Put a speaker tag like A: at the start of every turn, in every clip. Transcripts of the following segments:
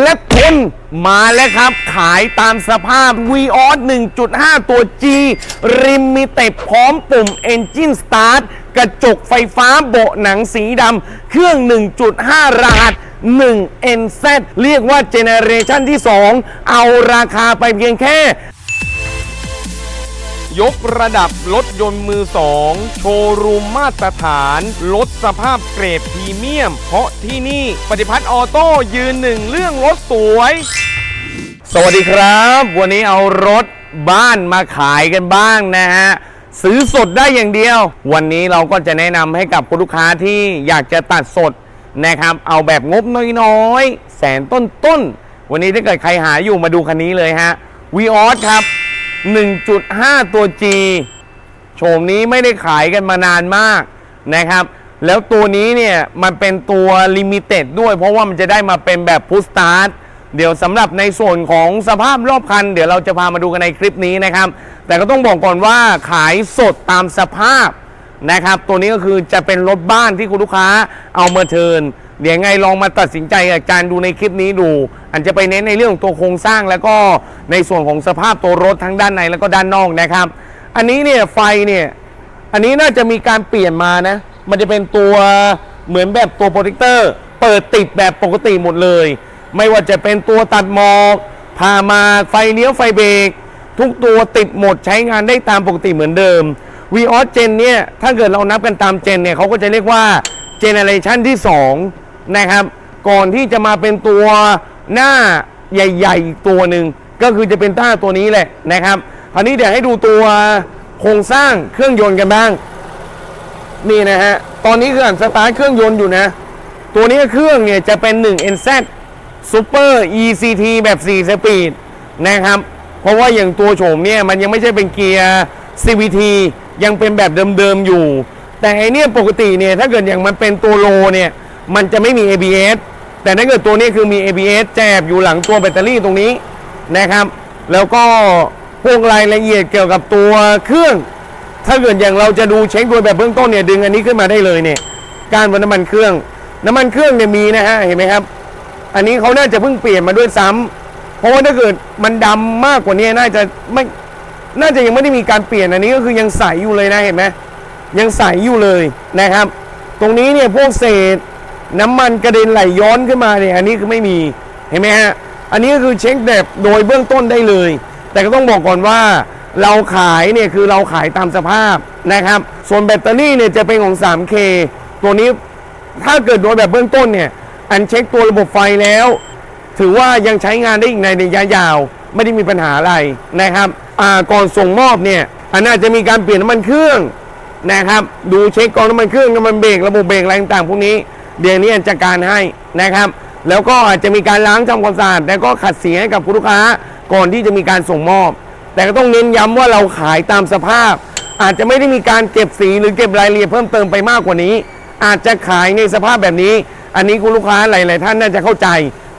A: และทนมาแล้วครับ ขายตามสภาพ v ีออส1.5 ตัว G ริมมีเต็บพร้อมปุ่ม Engine Start กระจกไฟฟ้าโบะหนังสีดำเครื่อง 1.5 รหัส 1 NZ เรียกว่าเจเนเรชันที่ 2 เอาราคาไปเพียงแค่ ยกระดับรถยนต์มือสองโชว์รูมมาตรฐานลดสภาพเกรดพรีเมียม เพราะที่นี่ปฏิพัฒน์ออโต้ยืนหนึ่งเรื่องรถสวย สวัสดีครับ วันนี้เอารถบ้านมาขายกันบ้างนะฮะซื้อสดได้อย่างเดียว วันนี้เราก็จะแนะนำให้กับคุณลูกค้าที่อยากจะตัดสดนะครับ เอาแบบงบน้อยๆ แสนต้นๆ วันนี้ถ้าเกิดใครหาอยู่มาดูคันนี้เลยฮะวีออสครับ 1.5 ตัว G โฉมนี้ไม่ได้ขายกันมานานมากนะครับ แล้วตัวนี้เนี่ยมันเป็นตัวลิมิเต็ดด้วย เพราะว่ามันจะได้มาเป็นแบบพุสตาร์ทเดี๋ยวสำหรับในส่วนของสภาพรอบคัน เดี๋ยวเราจะพามาดูกันในคลิปนี้นะครับ แต่ก็ต้องบอกก่อนว่าขายสดตามสภาพนะครับ ตัวนี้ก็คือจะเป็นรถบ้านที่คุณลูกค้าเอามาเทิร์น เดี๋ยวไงลองมาตัดสินใจกับการดูในคลิปนี้ดู อันจะไปเน้นในเรื่องของตัวโครงสร้างแล้วก็ในส่วนของสภาพตัวรถทั้งด้านในแล้วก็ด้านนอกนะครับ อันนี้เนี่ยไฟเนี่ยอันนี้น่าจะมีการเปลี่ยนมานะ มันจะเป็นตัวเหมือนแบบตัวโปรเจคเตอร์ เปิดติดแบบปกติหมดเลย ไม่ว่าจะเป็นตัวตัดหมอกพามาไฟเลี้ยวไฟเบรกทุกตัวติดหมดใช้งานได้ตามปกติเหมือนเดิม v ีออสเจนเนี่ยถ้าเกิดเรานับกันตามเจนเนี่ยเขาก็จะเรียกว่าเจเนเรชันที่ 2 นะครับ ก่อนที่จะมาเป็นตัวหน้าใหญ่ๆอีกตัวหนึ่งก็คือจะเป็นต้าตัวนี้แหละนะครับคราวนี้เดี๋ยวให้ดูตัวโครงสร้างเครื่องยนต์กันบ้าง นี่นะฮะตอนนี้คืออ่านสตาร์ทเครื่องยนต์อยู่นะ ตัวนี้เครื่องเนี่ยจะเป็น 1 NZ Super ECT แบบ 4 สปีดนะครับเพราะว่าอย่างตัวโฉมเนี่ยมันยังไม่ใช่เป็นเกียร์ CVT ยังเป็นแบบเดิมๆอยู่ แต่ไอเนี่ยปกติเนี่ยถ้าเกิดอย่างมันเป็นตัวโลเนี่ย มันจะไม่มี ABS แต่ถ้าเกิดตัวนี้คือมี ABS แจบอยู่หลังตัวแบตเตอรี่ตรงนี้นะครับ แล้วก็พวกรายละเอียดเกี่ยวกับตัวเครื่อง ถ้าเกิดอย่างเราจะดูเช็คโดยแบบเบื้องต้นเนี่ยดึงอันนี้ขึ้นมาได้เลยเนี่ยการวัดน้ำมันเครื่อง น้ำมันเครื่องเนี่ยมีนะฮะเห็นไหมครับ อันนี้เขาน่าจะเพิ่งเปลี่ยนมาด้วยซ้ำเพราะว่าถ้าเกิดมันดำมากกว่านี้น่าจะไม่น่าจะยังไม่ได้มีการเปลี่ยนอันนี้ก็คือยังใสอยู่เลยนะเห็นไหมยังใสอยู่เลยนะครับ ตรงนี้เนี่ยพวกเศษ น้ำมันกระเด็นไหลย้อนขึ้นมาเนี่ยอันนี้คือไม่มีเห็นไหมฮะอันนี้ก็คือเช็คแบบโดยเบื้องต้นได้เลย แต่ก็ต้องบอกก่อนว่าเราขายเนี่ยคือเราขายตามสภาพนะครับ ส่วนแบตเตอรี่เนี่ยจะเป็นของ 3K ตัวนี้ถ้าเกิดโดยแบบเบื้องต้นเนี่ยอันเช็คตัวระบบไฟแล้ว ถือว่ายังใช้งานได้อีกในระยะยาว ไม่ได้มีปัญหาอะไรนะครับก่อนส่งมอบเนี่ยอันน่าจะมีการเปลี่ยนน้ำมันเครื่องนะครับ ดูเช็คกองน้ำมันเครื่องน้ำมันเบรกระบบเบรกอะไรต่างๆพวกนี้ เดี๋ยวนี้จัดการให้นะครับ แล้วก็อาจจะมีการล้างทำความสะอาดแล้วก็ขัดสีให้กับคุณลูกค้าก่อนที่จะมีการส่งมอบ แต่ก็ต้องเน้นย้ำว่าเราขายตามสภาพ อาจจะไม่ได้มีการเก็บสีหรือเก็บรายละเอียดเพิ่มเติมไปมากกว่านี้ อาจจะขายในสภาพแบบนี้ อันนี้คุณลูกค้าหลาย ๆ ท่านน่าจะเข้าใจ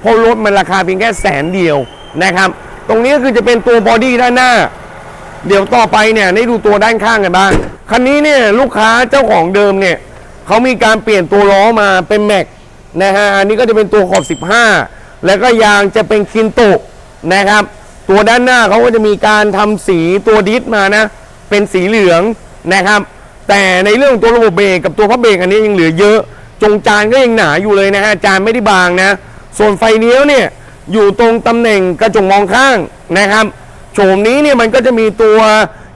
A: เพราะรถมันราคาเพียงแค่แสนเดียวนะครับ ตรงนี้ก็คือจะเป็นตัวบอดี้ด้านหน้า เดี๋ยวต่อไปเนี่ยได้ดูตัวด้านข้างกันบ้างคันนี้เนี่ยลูกค้าเจ้าของเดิมเนี่ย เขามีการเปลี่ยนตัวล้อมาเป็นแม็กนะฮะอันนี้ก็จะเป็นตัวขอบ 15 แล้วก็ยางจะเป็นคินโตะนะครับ ตัวด้านหน้าเขาก็จะมีการทำสีตัวดิสมานะ เป็นสีเหลืองนะครับ แต่ในเรื่องตัวระบบเบรกกับตัวพับเบรกอันนี้ยังเหลือเยอะ จงจานก็ยังหนาอยู่เลยนะฮะจานไม่ได้บางนะส่วนไฟเลี้ยวเนี่ยอยู่ตรงตำแหน่งกระจกมองข้างนะครับโฉมนี้เนี่ยมันก็จะมีตัว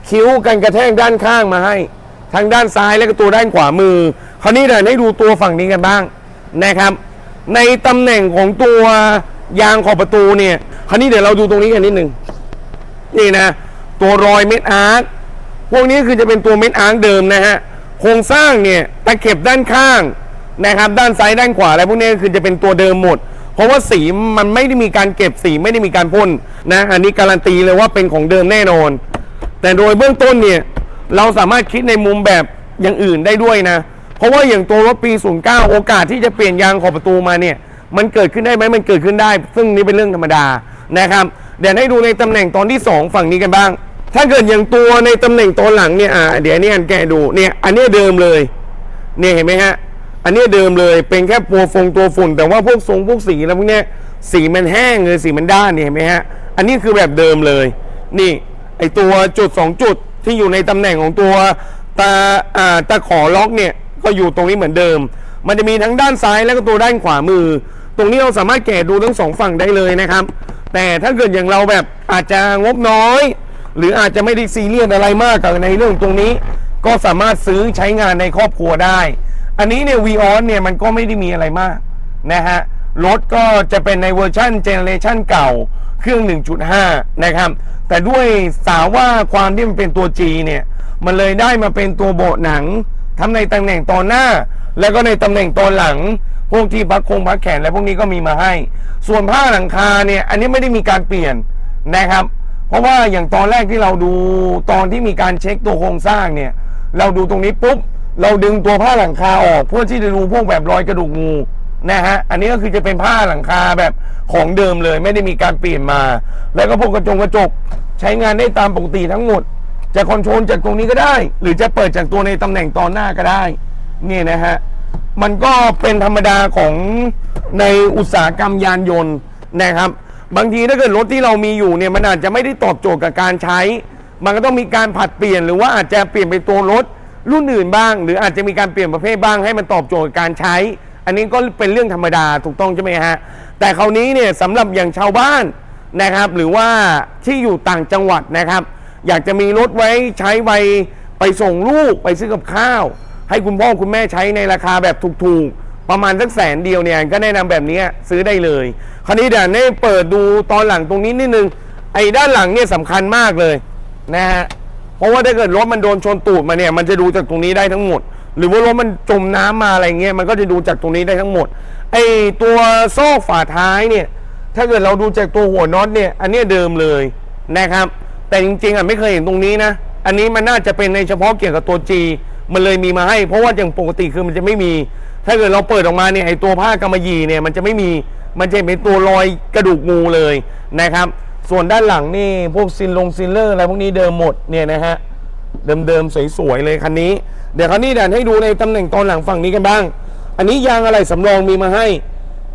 A: คิ้วกันกระแทกด้านข้างมาให้ ทั้งด้านซ้ายและก็ตัวด้านขวามือ คราวนี้เดี๋ยวให้ดูตัวฝั่งนี้กันบ้างนะครับ ในตำแหน่งของตัวยางขอบประตูเนี่ยคราวนี้เดี๋ยวเราดูตรงนี้กันนิดหนึ่งนี่นะ ตัวรอยเม็ดอาร์คพวกนี้คือจะเป็นตัวเม็ดอาร์คเดิมนะฮะโครงสร้างเนี่ยตะเข็บด้านข้างนะครับ ด้านซ้ายด้านขวาอะไรพวกนี้คือจะเป็นตัวเดิมหมด เพราะว่าสีมันไม่ได้มีการเก็บสีไม่ได้มีการพ่นนะอันนี้การันตีเลยว่าเป็นของเดิมแน่นอน แต่โดยเบื้องต้นเนี่ยเราสามารถคิดในมุมแบบอย่างอื่นได้ด้วยนะ ราะว่าอย่างตัวรถปี 09 โอกาสที่จะเปลี่ยนยางขอบประตูมาเนี่ย มันเกิดขึ้นได้ไหมมันเกิดขึ้นได้ ซึ่งนี่เป็นเรื่องธรรมดานะครับเดี๋ยวให้ดูในตำแหน่งตอนที่ 2 ฝั่งนี้กันบ้าง ถ้าเกิดอย่างตัวในตำแหน่งตอนหลังเนี่ยอ่าเดี๋ยวนนี้อันแกะดูเนี่ยอันนี้เดิมเลยเนี่ยเห็นไหมฮะอันนี้เดิมเลยเป็นแค่ตัวฟงตัวฝุ่น แต่ว่าพวกทรงพวกสีแล้วพวกเนี้ยสีมันแห้งเลยสีมันด้านเนี่ยเห็นไหมฮะอันนี้คือแบบเดิมเลย นี่ไอตัวจุดสองจุดที่อยู่ในตำแหน่งของตัวตาอ่าตาขอล็อกเนี่ย ก็อยู่ตรงนี้เหมือนเดิม มันจะมีทั้งด้านซ้ายแล้วก็ตัวด้านขวามือ ตรงนี้เราสามารถแกะดูทั้งสองฝั่งได้เลยนะครับ แต่ถ้าเกิดอย่างเราแบบอาจจะงบน้อย หรืออาจจะไม่ได้ซีเรียสอะไรมากกับในเรื่องตรงนี้ ก็สามารถซื้อใช้งานในครอบครัวได้ อันนี้เนี่ยวีออนเนี่ยมันก็ไม่ได้มีอะไรมากนะฮะรถก็จะเป็นในเวอร์ชันเจเนเรชันเก่าเครื่อง 1.5 นะครับ แต่ด้วยสาวว่าความที่มันเป็นตัว G เนี่ย มันเลยได้มาเป็นตัวโบหนัง ทั้งในตำแหน่งตอนหน้า แล้วก็ในตำแหน่งตอนหลัง พวกที่พักคงพักแขนและพวกนี้ก็มีมาให้ ส่วนผ้าหลังคาเนี่ยอันนี้ไม่ได้มีการเปลี่ยนนะครับ เพราะว่าอย่างตอนแรกที่เราดูตอนที่มีการเช็คตัวโครงสร้างเนี่ยเราดูตรงนี้ปุ๊บเราดึงตัวผ้าหลังคาออก เพื่อที่จะดูพวกแบบรอยกระดูกงูนะฮะอันนี้ก็คือจะเป็นผ้าหลังคาแบบของเดิมเลย ไม่ได้มีการเปลี่ยนมา แล้วก็พวกกระจกกระจกใช้งานได้ตามปกติทั้งหมด จะคอนโทรลจากตรงนี้ก็ได้ หรือจะเปิดจากตัวในตำแหน่งตอนหน้าก็ได้เนี่ยนะฮะมันก็เป็นธรรมดาของในอุตสาหกรรมยานยนต์นะครับ บางทีถ้าเกิดรถที่เรามีอยู่เนี่ยมันอาจจะไม่ได้ตอบโจทย์กับการใช้ มันก็ต้องมีการผัดเปลี่ยนหรือว่าอาจจะเปลี่ยนไปตัวรถรุ่นอื่นบ้าง หรืออาจจะมีการเปลี่ยนประเภทบ้างให้มันตอบโจทย์กับการใช้ อันนี้ก็เป็นเรื่องธรรมดาถูกต้องใช่ไหมฮะแต่คราวนี้เนี่ยสำหรับอย่างชาวบ้านนะครับ หรือว่าที่อยู่ต่างจังหวัดนะครับ อยากจะมีรถไว้ใช้ไวไปส่งลูกไปซื้อกับข้าว ให้คุณพ่อคุณแม่ใช้ในราคาแบบถูกๆ ประมาณสักแสนเดียวเนี่ยก็แนะนำแบบนี้ซื้อได้เลย คราวนี้เดี๋ยวให้เปิดดูตอนหลังตรงนี้นิดนึงไอ้ด้านหลังเนี่ยสำคัญมากเลยนะฮะเพราะว่าถ้าเกิดรถมันโดนชนตูดมาเนี่ยมันจะดูจากตรงนี้ได้ทั้งหมด หรือว่ารถมันจมน้ำมาอะไรเงี้ยมันก็จะดูจากตรงนี้ได้ทั้งหมดไอ้ตัวโซ่ฝาท้ายเนี่ยถ้าเกิดเราดูจากตัวหัวน็อตเนี่ยอันนี้เดิมเลยนะครับ แต่จริงๆอะไม่เคยเห็นตรงนี้นะ อันนี้มันน่าจะเป็นในเฉพาะเกี่ยวกับตัว G มันเลยมีมาให้ เพราะว่าอย่างปกติคือมันจะไม่มี ถ้าเกิดเราเปิดออกมาเนี่ยไอตัวผ้ากำมะหยี่เนี่ยมันจะไม่มีมันจะเป็นตัวรอยกระดูกงูเลยนะครับ ส่วนด้านหลังนี่พวกซินลงซินเลอร์อะไรพวกนี้เดิมหมดเนี่ยนะฮะเดิมๆสวยๆเลยคันนี้ เดี๋ยวคันนี้เดี๋ยวให้ดูในตำแหน่งตอนหลังฝั่งนี้กันบ้าง อันนี้ยางอะไรสำรองมีมาให้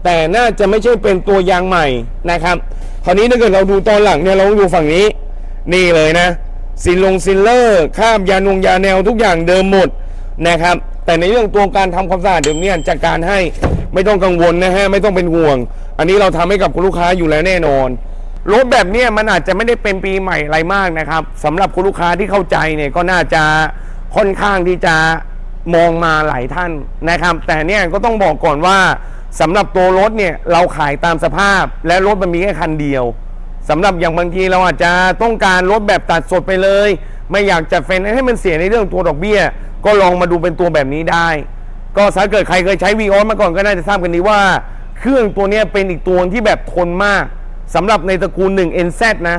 A: แต่น่าจะไม่ใช่เป็นตัวยางใหม่นะครับ คราวนี้ถ้าเกิดเราดูตอนหลังเนี่ยเราดูฝั่งนี้ นี่เลยนะซินลงซินเลอร์ข้ามยานงยาแนวทุกอย่างเดิมหมดนะครับ แต่ในเรื่องตัวการทำความสะอาดเดี๋ยวนี้จัดการให้ไม่ต้องกังวลนะฮะไม่ต้องเป็นห่วง อันนี้เราทำให้กับคุณลูกค้าอยู่แล้วแน่นอนรถแบบนี้มันอาจจะไม่ได้เป็นปีใหม่อะไรมากนะครับสำหรับคุณลูกค้าที่เข้าใจเนี่ยก็น่าจะค่อนข้างที่จะมองมาหลายท่านนะครับ แต่เนี่ยก็ต้องบอกก่อนว่าสำหรับตัวรถเนี่ยเราขายตามสภาพและรถมันมีแค่คันเดียว สำหรับอย่างบางทีเราอาจจะต้องการรถแบบตัดสดไปเลย ไม่อยากจัดเฟรนให้มันเสียในเรื่องตัวดอกเบี้ย ก็ลองมาดูเป็นตัวแบบนี้ได้ ก็ถ้าเกิดใครเคยใช้วีออสมาก่อนก็น่าจะทราบกันดีว่า เครื่องตัวนี้เป็นอีกตัวที่แบบทนมากสำหรับในตระกูล 1 NZ นะ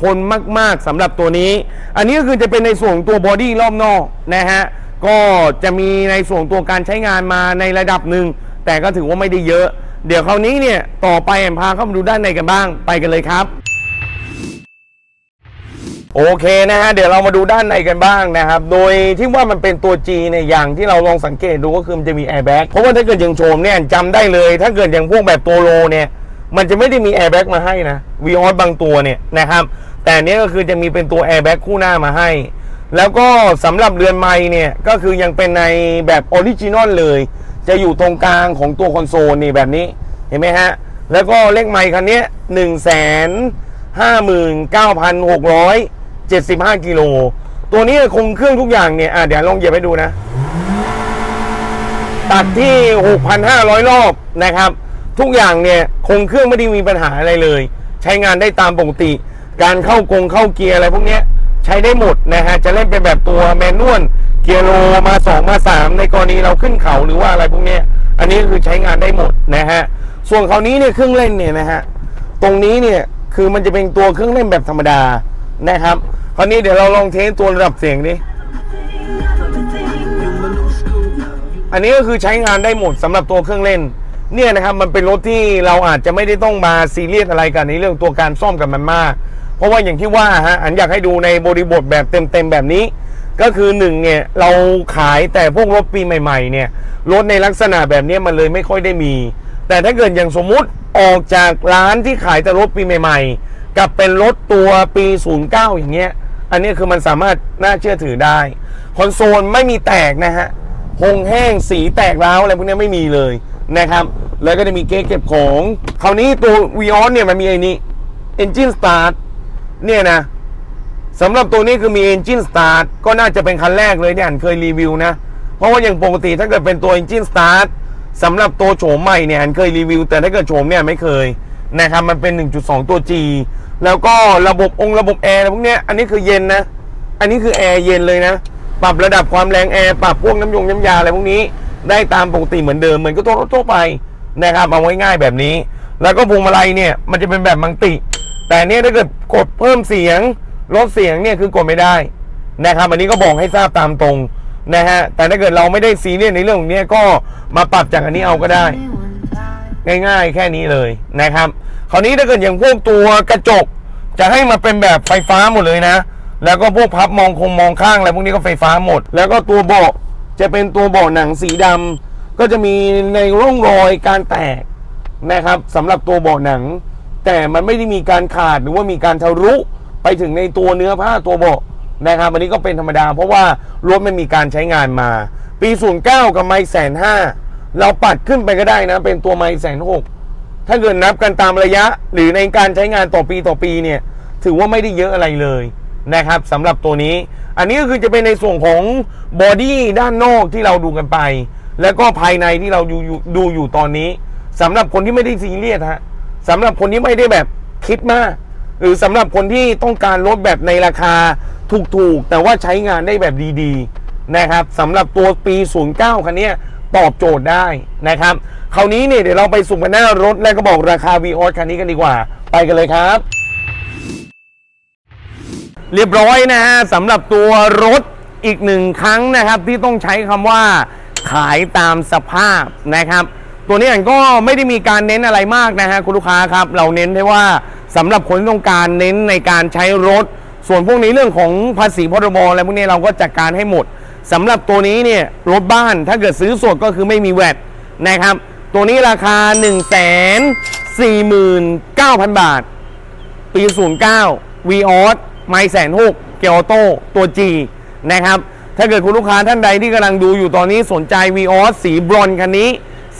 A: ทนมาก ๆสำหรับตัวนี้ อันนี้ก็คือจะเป็นในส่วนตัวบอดี้รอบนอกนะฮะก็จะมีในส่วนตัวการใช้งานมาในระดับหนึ่งแต่ก็ถือว่าไม่ได้เยอะ เดี๋ยวคราวนี้เนี่ยต่อไปแอมพาเข้ามาดูด้านในกันบ้างไปกันเลยครับ โอเคนะฮะเดี๋ยวเรามาดูด้านในกันบ้างนะครับ โดยที่ว่ามันเป็นตัว G เนี่ยอย่างที่เราลองสังเกตดูก็คือมันจะมีแอร์แบ็กเพราะว่าถ้าเกิดอย่างโชมเนี่ยจำได้เลย ถ้าเกิดอย่างพวกแบบตัวโลเนี่ยมันจะไม่ได้มีแอร์แบ็กมาให้นะวีออสบางตัวเนี่ยนะครับแต่เนี้ยก็คือจะมีเป็นตัวแอร์แบ็กคู่หน้ามาให้ แล้วก็สำหรับเรือนไม้เนี่ยก็คือยังเป็นในแบบออริจินอลเลย จะอยู่ตรงกลางของตัวคอนโซลนี่แบบนี้เห็นไหมฮะแล้วก็เลขไมค์คันนี้หนึ่งแสนห้าหมื่นเก้าพันหกร้อย เจ็ดสิบห้ากิโลตัวนี้คงเครื่องทุกอย่างเนี่ยอะเดี๋ยวลองเหยียบให้ดูนะ ตัดที่ 6,500 รอบนะครับ ทุกอย่างเนี่ยคงเครื่องไม่ได้มีปัญหาอะไรเลย ใช้งานได้ตามปกติ การเข้ากงเข้าเกียร์อะไรพวกนี้ใช้ได้หมดนะฮะจะเล่นเป็นแบบตัวแมนนวลเกียร์โลมา 2 มา 3 ในกรณีเราขึ้นเขาหรือว่าอะไรพวกนี้อันนี้คือใช้งานได้หมดนะฮะส่วนคราวนี้เนี่ยเครื่องเล่นเนี่ยนะฮะตรงนี้เนี่ยคือมันจะเป็นตัวเครื่องเล่นแบบธรรมดานะครับ คราวนี้เดี๋ยวเราลองเทสตัวระดับเสียงดิอันนี้ก็คือใช้งานได้หมดสำหรับตัวเครื่องเล่น เนี่ยนะครับมันเป็นรถที่เราอาจจะไม่ได้ต้องมาซีเรียสอะไรกันในเรื่องตัวการซ่อมกับมันมาก เพราะว่าอย่างที่ว่าฮะอันอยากให้ดูในบริบทแบบเต็มๆแบบนี้ ก็คือหนึ่งเนี่ยเราขายแต่พวกรถปีใหม่ๆเนี่ยรถในลักษณะแบบนี้มันเลยไม่ค่อยได้มี แต่ถ้าเกิดอย่างสมมุติออกจากร้านที่ขายแต่รถปีใหม่ ๆ กับเป็นรถตัวปี 09 อย่างเงี้ย อันนี้คือมันสามารถน่าเชื่อถือได้ คอนโซลไม่มีแตกนะฮะหงแห้งสีแตกร้าวอะไรพวกนี้ไม่มีเลยนะครับ แล้วก็จะมีเก๊เก็บของ คราวนี้ตัว v ีออเนี่ยมันมีไอ้นี้ Engine Start เนี่ยนะสำหรับตัวนี้คือมี Engine Start ก็น่าจะเป็นคันแรกเลยที่อ่านเคยรีวิวนะ เพราะว่าอย่างปกติถ้าเกิดเป็นตัว Engine Start สำหรับตัวโฉมใหม่เนี่ยอ่านเคยรีวิว แต่ถ้าเกิดโฉมเนี่ยไม่เคย นะครับมันเป็น 1.2 ตัว G แล้วก็ระบบองค์ระบบแอร์อะไรพวกเนี้ยอันนี้คือเย็นนะ อันนี้คือแอร์เย็นเลยนะ ปรับระดับความแรงแอร์ปรับพวกน้ำยงน้ำยาอะไรพวกนี้ ได้ตามปกติเหมือนเดิมเหมือนก็ตัวรถทั่วไปนะครับเอาไว้ง่ายแบบนี้ แล้วก็พวงมาลัยเนี่ยมันจะเป็นแบบมังติ แต่เนี่ยถ้าเกิดกดเพิ่มเสียงลดเสียงเนี่ยคือกดไม่ได้นะครับอันนี้ก็บอกให้ทราบตามตรงนะฮะแต่ถ้าเกิดเราไม่ได้ซีเรียสในเรื่องของเนี้ยก็มาปรับจากอันนี้เอาก็ได้ ง่าย ๆ แค่นี้เลยนะครับ คราวนี้ถ้าเกิดอย่างพวกตัวกระจก จะให้มาเป็นแบบไฟฟ้าหมดเลยนะ แล้วก็พวกพับมองคงมองข้างอะไรพวกนี้ก็ไฟฟ้าหมด แล้วก็ตัวเบาะจะเป็นตัวเบาะหนังสีดำก็จะมีในร่องรอยการแตกนะครับสำหรับตัวเบาะหนัง แต่มันไม่ได้มีการขาดหรือว่ามีการทะลุไปถึงในตัวเนื้อผ้าตัวเบาะนะครับอันนี้ก็เป็นธรรมดา เพราะว่ารถไมันมีการใช้งานมา ปี 09 กับไมค์แสนห้า เราปัดขึ้นไปก็ได้นะ เป็นตัวไมค์แสนหกถ้าเกิดนับกันตามระยะ หรือในการใช้งานต่อปีต่อปีเนี่ย ถือว่าไม่ได้เยอะอะไรเลยนะครับสำหรับตัวนี้ อันนี้ก็คือจะเป็นในส่วนของบอดี้ด้านนอกที่เราดูกันไป แล้วก็ภายในที่เราดูอยู่ดูอยู่ตอนนี้สำหรับคนที่ไม่ได้ซีเรียสฮะสำหรับคนที่ไม่ได้แบบคิดมาก หรือสำหรับคนที่ต้องการรถแบบในราคาถูกๆ แต่ว่าใช้งานได้แบบดีๆนะครับสำหรับตัวปี 09คันเนี้ย ตอบโจทย์ได้นะครับคราวนี้เนี่ยเดี๋ยวเราไปสุ่มกันหน้ารถแล้วก็บอกราคา v ีออคันนี้กันดีกว่า ไปกันเลยครับ เรียบร้อยนะฮะสำหรับตัวรถอีกหนึ่งครั้งนะครับที่ต้องใช้คำว่าขายตามสภาพนะครับ ตัวนี้ก็ไม่ได้มีการเน้นอะไรมากนะฮะคุณลูกค้าครับ เราเน้นได้ว่าสำหรับคนที่ต้องการเน้นในการใช้รถ ส่วนพวกนี้เรื่องของภาษีพรบอะไรพวกนี้เราก็จัดการให้หมด สำหรับตัวนี้เนี่ยรถบ้านถ้าเกิดซื้อสดก็คือไม่มีแวดนะครับ ตัวนี้ราคา 1 4 9 0 0 0 บาท ปี 09 v ีออสไมแสนหกเกียวโตตัว G นะครับ ถ้าเกิดคุณลูกค้าท่านใดที่กำลังดูอยู่ตอนนี้สนใจ v ีออสสีบรอนคันนี้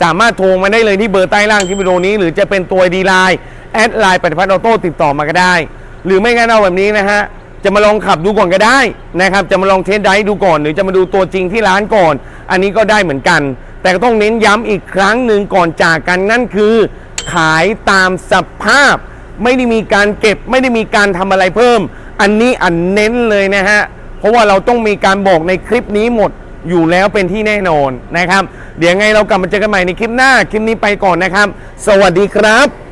A: สามารถโทรมาได้เลยที่เบอร์ใต้ล่างที่วิดีโอนี้ หรือจะเป็นตัวดีไลน์แอดไลน์ปฏิพัฒน์ออโต้ติดต่อมาก็ได้ หรือไม่งั้นเอาแบบนี้นะฮะ จะมาลองขับดูก่อนก็ได้นะครับ จะมาลองเทสไดร์ดูก่อน หรือจะมาดูตัวจริงที่ร้านก่อน อันนี้ก็ได้เหมือนกัน แต่ก็ต้องเน้นย้ำอีกครั้งหนึ่งก่อนจากกันนั่นคือ ขายตามสภาพ ไม่ได้มีการเก็บไม่ได้มีการทำอะไรเพิ่ม อันนี้อันเน้นเลยนะฮะเพราะว่าเราต้องมีการบอกในคลิปนี้หมดอยู่แล้วเป็นที่แน่นอนนะครับ เดี๋ยวไงเรากลับมาเจอกันใหม่ในคลิปหน้าคลิปนี้ไปก่อนนะครับ สวัสดีครับ